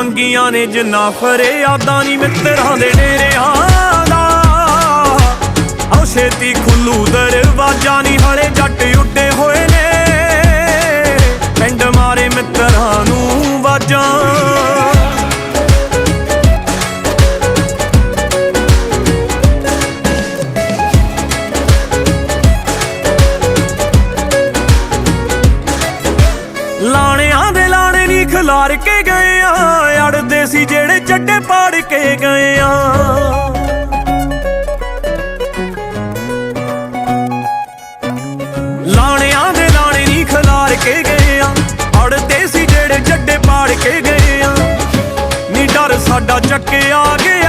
ਮੰਗੀਆਂ ਨੇ ਜਿੰਨਾ ਫਰਿਆਦਾਂ ਨਹੀਂ ਮਿੱਤਰਾਂ ਦੇ ਡੇਰਿਆਂ ਦਾ। ਆਓ ਛੇਤੀ ਖੁੱਲੂ ਦਰਵਾਜਾ ਨਹੀਂ ਹਲੇ ਜੱਟ ਉੱਡੇ ਹੋਏ ਨੇ। ਪਿੰਡ ਮਾਰੇ ਮਿੱਤਰਾਂ ਨੂੰ ਵਾਜਾਂ। ਲਾਣਿਆਂ ਦੇ ਲਾਣੇ ਨਹੀਂ ਖਿਲਾਰ ਕੇ ਗਏ। ਅਸੀਂ ਜਿਹੜੇ ਚੱਡੇ ਪਾੜ ਕੇ ਗਏ ਆ। ਲਾਣਿਆਂ ਲਾਣੇ ਨਹੀਂ ਖਲਾਰ ਕੇ ਗਏ ਆ। ਅੜਦੇ ਸੀ ਜਿਹੜੇ ਚੱਡੇ ਪਾੜ ਕੇ ਗਏ ਆ। ਨੀ ਡਰ ਸਾਡਾ ਚੱਕੇ ਆ ਗਏ